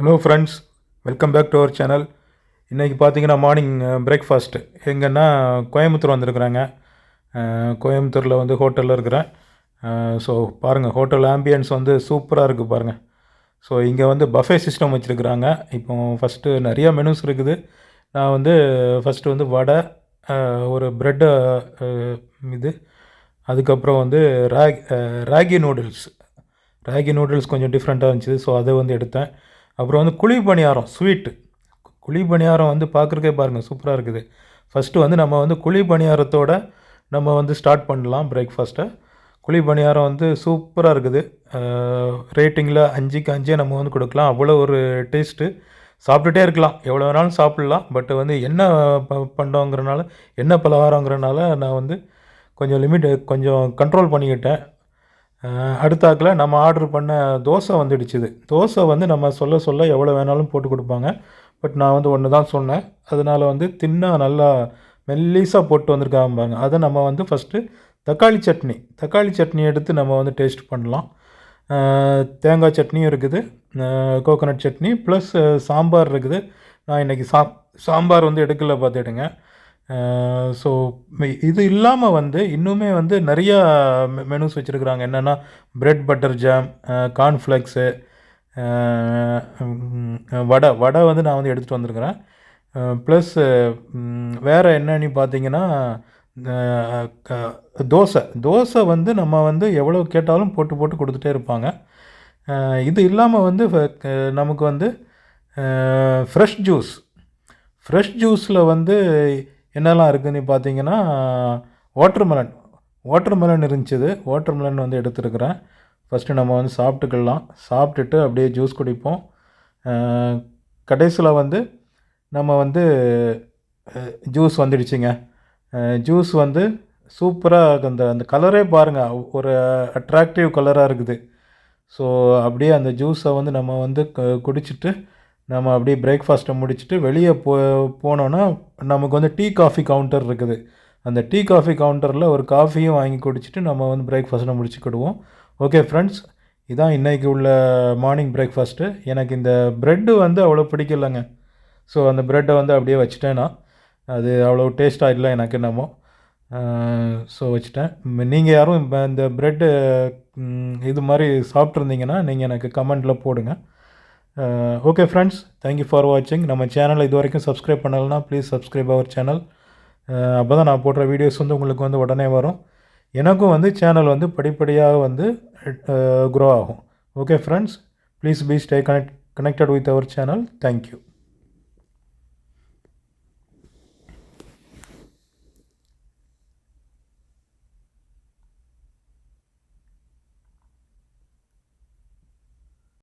Hello friends welcome back to our channel இன்றைக்கி பார்த்தீங்கன்னா morning breakfast எங்கன்னா கோயம்புத்தூர் வந்திருக்குறாங்க. Uh, கோயம்புத்தூரில் வந்து ஹோட்டலில் இருக்கிறேன். ஸோ பாருங்கள் ஹோட்டல் ஆம்பியன்ஸ் வந்து சூப்பராக இருக்குது பாருங்கள் ஸோ இங்கே வந்து பஃபே சிஸ்டம் வச்சுருக்குறாங்க. இப்போ ஃபஸ்ட்டு நிறையா மெனுஸ் இருக்குது. நான் வந்து ஃபஸ்ட்டு வந்து வடை uh, ஒரு ப்ரெட்டு uh, இது. அதுக்கப்புறம் வந்து ராக் ராகி நூடுல்ஸ் ராகி நூடுல்ஸ் கொஞ்சம் டிஃப்ரெண்ட்டாக இருந்துச்சு. ஸோ அதை வந்து எடுத்தேன். அப்புறம் வந்து குழி பணியாரம் ஸ்வீட்டு குழி பணியாரம் வந்து பார்க்குறக்கே பாருங்கள் சூப்பராக இருக்குது. ஃபஸ்ட்டு வந்து நம்ம வந்து குழி பணியாரத்தோட நம்ம வந்து ஸ்டார்ட் பண்ணலாம் பிரேக்ஃபாஸ்ட்டை குழி பணியாரம் வந்து சூப்பராக இருக்குது. ரேட்டிங்கில் அஞ்சுக்கு அஞ்சே நம்ம வந்து கொடுக்கலாம். அவ்வளோ ஒரு டேஸ்ட்டு சாப்பிட்டுட்டே இருக்கலாம். எவ்வளோ வேணாலும் சாப்பிட்லாம். பட் வந்து என்ன ப பண்ணோங்கிறனால என்ன பலகாரங்கிறனால நான் வந்து கொஞ்சம் லிமிட் கொஞ்சம் கண்ட்ரோல் பண்ணிக்கிட்டேன். அடுத்தாக்கில் நம்ம ஆர்டர் பண்ண தோசை வந்துடுச்சுது. தோசை வந்து நம்ம சொல்ல சொல்ல எவ்வளோ வேணாலும் போட்டு கொடுப்பாங்க. பட் நான் வந்து ஒன்று தான் சொன்னேன். அதனால் வந்து தின்னா நல்லா மெல்லிஸாக போட்டு வந்திருக்காங்க அதை நம்ம வந்து ஃபஸ்ட்டு தக்காளி சட்னி தக்காளி சட்னி எடுத்து நம்ம வந்து டேஸ்ட் பண்ணலாம். தேங்காய் சட்னியும் இருக்குது. கோகோனட் சட்னி ப்ளஸ் சாம்பார் இருக்குது. நான் இன்றைக்கி சா சாம்பார் வந்து எடுக்கல பார்த்துடுங்க. ஸோ இது இல்லாமல் வந்து இன்னுமே வந்து நிறையா மெனுஸ் வச்சுருக்குறாங்க. என்னென்னா bread butter jam cornflakes vada vada வந்து நான் வந்து எடுத்துகிட்டு வந்திருக்கிறேன். ப்ளஸ் வேறு என்னன்னு பார்த்தீங்கன்னா தோசை. தோசை வந்து நம்ம வந்து எவ்வளோ கேட்டாலும் போட்டு போட்டு கொடுத்துட்டே இருப்பாங்க. இது இல்லாமல் வந்து ஃப- நமக்கு வந்து ஃப்ரெஷ் ஜூஸ் ஃப்ரெஷ் ஜூஸில் வந்து என்னெல்லாம் இருக்குதுன்னு பார்த்தீங்கன்னா வாட்டர்மெலன் வாட்டர்மெலன் இருந்துச்சுது வாட்டர்மெலன் வந்து எடுத்துருக்குறேன். ஃபஸ்ட்டு நம்ம வந்து சாப்பிட்டுக்கலாம். சாப்பிட்டுட்டு அப்படியே ஜூஸ் குடிப்போம். கடைசியில் வந்து நம்ம வந்து ஜூஸ் வந்துடுச்சுங்க. ஜூஸ் வந்து சூப்பராக அந்த அந்த கலரே பாருங்கள் ஒரு அட்ராக்டிவ் கலராக இருக்குது. ஸோ அப்படியே அந்த ஜூஸை வந்து நம்ம வந்து குடிச்சிட்டு நம்ம அப்படியே பிரேக்ஃபாஸ்ட்டை முடிச்சுட்டு வெளியே போ போனோன்னா நமக்கு வந்து டீ காஃபி கவுண்டர் இருக்குது. அந்த டீ காஃபி கவுண்டரில் ஒரு காஃபியும் வாங்கி குடிச்சிட்டு நம்ம வந்து பிரேக்ஃபாஸ்ட்டை முடிச்சுக்கிடுவோம். ஓகே ஃப்ரெண்ட்ஸ் இதான் இன்றைக்கி உள்ள மார்னிங் பிரேக்ஃபாஸ்ட்டு எனக்கு இந்த ப்ரெட்டு வந்து அவ்வளோ பிடிக்கலங்க. ஸோ அந்த ப்ரெட்டை வந்து அப்படியே வச்சுட்டேன் நான். அது அவ்வளோ டேஸ்ட்டாக இல்லை எனக்கு என்னமோ. ஸோ வச்சுட்டேன். நீங்கள் யாரும் இந்த ப்ரெட்டு இது மாதிரி சாப்பிட்ருந்தீங்கன்னா நீங்கள் எனக்கு கமெண்ட்டில் போடுங்க. ஓகே ஃப்ரெண்ட்ஸ் தேங்க்யூ ஃபார் வாட்சிங் நம்ம சேனலை இது வரைக்கும் சப்ஸ்கிரைப் பண்ணலைன்னா ப்ளீஸ் சப்ஸ்கிரைப் அவர் சேனல் அப்போ தான் நான் போடுற வீடியோஸ் வந்து உங்களுக்கு வந்து உடனே வரும். எனக்கும் வந்து சேனல் வந்து படிப்படியாக வந்து uh, க்ரோ ஆகும். Okay friends please be stay connect connected with our channel thank you